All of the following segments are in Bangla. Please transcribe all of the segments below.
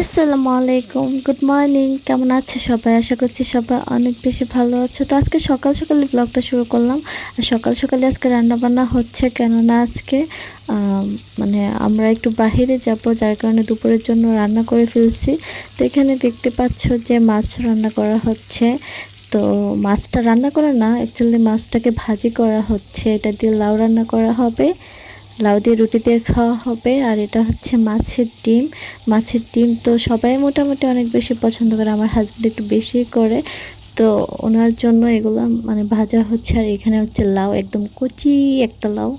আসসালামু আলাইকুম গুড মর্নিং কেমন আছে সবাই? আশা করছি সবাই অনেক বেশি ভালো আছো। তো আজকে সকাল সকালে ব্লগটা শুরু করলাম। আর সকাল সকালে আজকে রান্না বান্না হচ্ছে কেননা আজকে মানে আমরা একটু বাহিরে যাব, যার কারণে দুপুরের জন্য রান্না করে ফেলছি। তো এখানে দেখতে পাচ্ছ যে মাছ রান্না করা হচ্ছে। তো মাছটা রান্না করা না অ্যাকচুয়ালি মাছটাকে ভাজি করা হচ্ছে। এটা দিয়ে লাউ রান্না করা হবে। লাউ দিয়ে রুটি দিয়ে খাওয়া হবে। আর এটা হচ্ছে মাছের ডিম। মাছের ডিম তো সবাই মোটামুটি অনেক বেশি পছন্দ করে, আমার হাজব্যান্ড একটু বেশি করে। তো ওনার জন্য এগুলো মানে ভাজা হচ্ছে, আর এখানে হচ্ছে লাউ, একদম কচি একটা লাউ।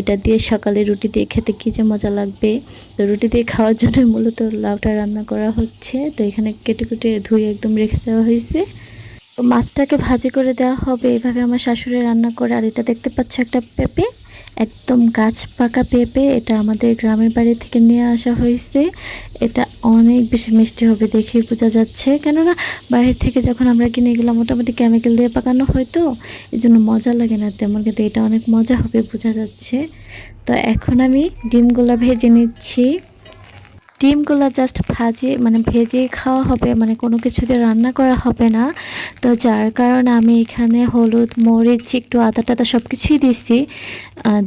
এটা দিয়ে সকালে রুটি দিয়ে খেতে কী যে মজা লাগবে। তো রুটি দিয়ে খাওয়ার জন্য মূলত লাউটা রান্না করা হচ্ছে। তো এখানে কেটে কেটে ধুয়ে একদম রেখে দেওয়া হয়েছে। তো মাছটাকে ভাজি করে দেওয়া হবে। এভাবে আমার শাশুড়ি রান্না করে। আর এটা দেখতে পাচ্ছ একটা পেঁপে। একদম গাছ পাকা পেঁপে এটা আমাদের গ্রামের বাড়ি থেকে নিয়ে আসা হয়েছে। এটা অনেক বেশি মিষ্টি হবে দেখে বোঝা যাচ্ছে। কেননা বাইরে থেকে যখন আমরা কিনে এগুলো মোটামুটি কেমিক্যাল দিয়ে পাকানো হয় তো এই জন্য মজা লাগে না তেমন, কিন্তু এটা অনেক মজা হবে বোঝা যাচ্ছে। তো এখন আমি ডিমগুলো ভেজে নিচ্ছি। ডিমগুলো জাস্ট ভাজে মানে ভেজে খাওয়া হবে মানে কোনো কিছুতে রান্না করা হবে না। তো যার কারণে আমি এখানে হলুদ, মরিচ, একটু আদা টাদা সব কিছুই দিয়েছি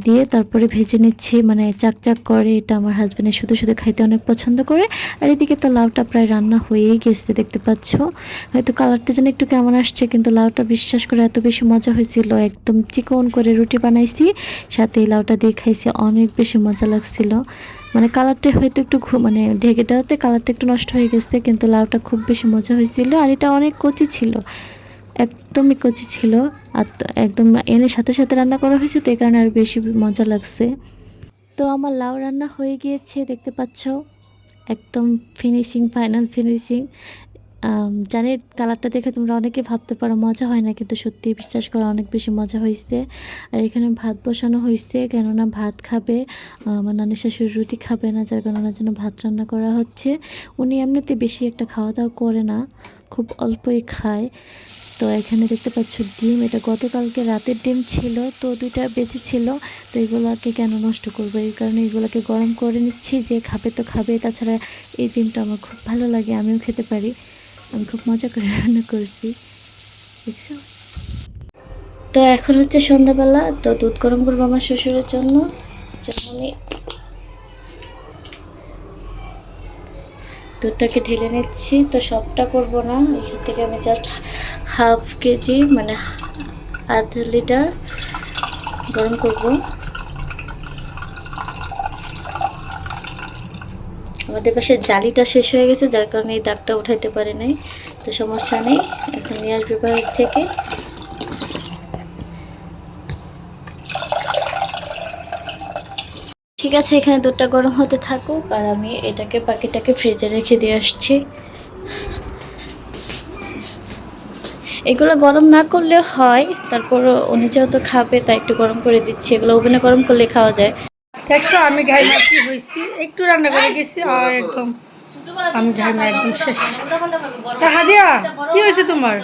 দিয়ে তারপরে ভেজে নিচ্ছি মানে চাকচাক করে, এটা আমার হাজব্যান্ডের শুধু শুধু খাইতে অনেক পছন্দ করে। আর এদিকে তো লাউটা প্রায় রান্না হয়েই গেছে, দেখতে পাচ্ছ। হয়তো কালারটা যেন একটু কেমন আসছে, কিন্তু লাউটা বিশ্বাস করে এত বেশি মজা হয়েছিল। একদম চিকন করে রুটি বানাইছি, সাথে এই লাউটা দিয়ে খাইছি, অনেক বেশি মজা লাগছিল। মানে কালারটা হয়তো একটু মানে ঢেকে কালারটা একটু নষ্ট হয়ে গেছে, কিন্তু লাউটা খুব বেশি মজা হয়েছিল। আর এটা অনেক কচি ছিল, একদমই কচি ছিল। আর একদম এনে সাথে সাথে রান্না করা হয়েছে, তো এই কারণে আর বেশি মজা লাগছে। তো আমার লাউ রান্না হয়ে গিয়েছে, দেখতে পাচ্ছ। একদম ফিনিশিং ফাইনাল ফিনিশিং জানি কালারটা দেখে তোমরা অনেকে ভাবতে পারো, মজা হয় না, কিন্তু সত্যি বিশ্বাস করা, অনেক বেশি মজা হয়েছে আর এখানে ভাত বসানো হয়েছে কেননা ভাত খাবে আমার নানি শাশুড়ি রুটি খাবে না, যার কারণে ওনার জন্য ভাত রান্না করা হচ্ছে। উনি এমনিতে বেশি একটা খাওয়া দাওয়া করে না, খুব অল্পই খায়। তো এখানে দেখতে পাচ্ছ ডিম, এটা গতকালকে রাতের ডিম ছিল, তো দুইটা বেঁচে ছিল, তো এগুলোকে কেন নষ্ট করব? এই কারণে এগুলোকে গরম করে নিচ্ছি, যে খাবে তো খাবে, তাছাড়া এই ডিমটা আমার খুব ভালো লাগে, আমিও খেতে পারি। আমি খুব মজা করে রান্না করছি। দেখছ? তো এখন হচ্ছে সন্ধ্যাবেলা, তো দুধ গরম করব আমার শ্বশুরের জন্য। যেমনই দুধটাকে ঢেলে নিচ্ছি। তো সবটা করব না, এখান থেকে আমি জাস্ট হাফ কেজি মানে আধ লিটার গরম করব। আমাদের পাশে জালিটা শেষ হয়ে গেছে, যার কারণে এই দাগটা উঠাইতে পারে নাই। তো সমস্যা নেই, এখন নিয়ে আসবে থেকে। ঠিক আছে, এখানে দুধটা গরম হতে থাকুক, আর আমি এটাকে পাখিটাকে ফ্রিজে রেখে দিয়ে আসছি। এগুলো গরম না করলে হয় তারপর উনি যেহেতু খাবে, তাই একটু গরম করে দিচ্ছি। এগুলো ওভেনে গরম করলে খাওয়া যায়। দেখছ আমি ঘাই মাছি হয়েছি একটু রান্না করে গেছি আর একদম আমি ঘাই একদম শেষ। তা হাদিয়া কি হয়েছে তোমার?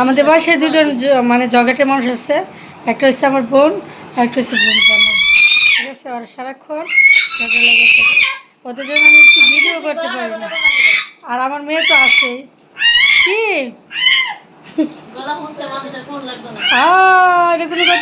আমাদের বাসায় দুজন মানে জগেটে মানুষ আছে একটা হচ্ছে আমার বোন আর একটা হচ্ছে বোন জামাই। ঠিক আছে ওরা সারাক্ষণ ওদের জন্য আমি একটু ভিডিও করতে পারি না। আর আমার মেয়ে তো আছে। কি? এটা কোনো কথা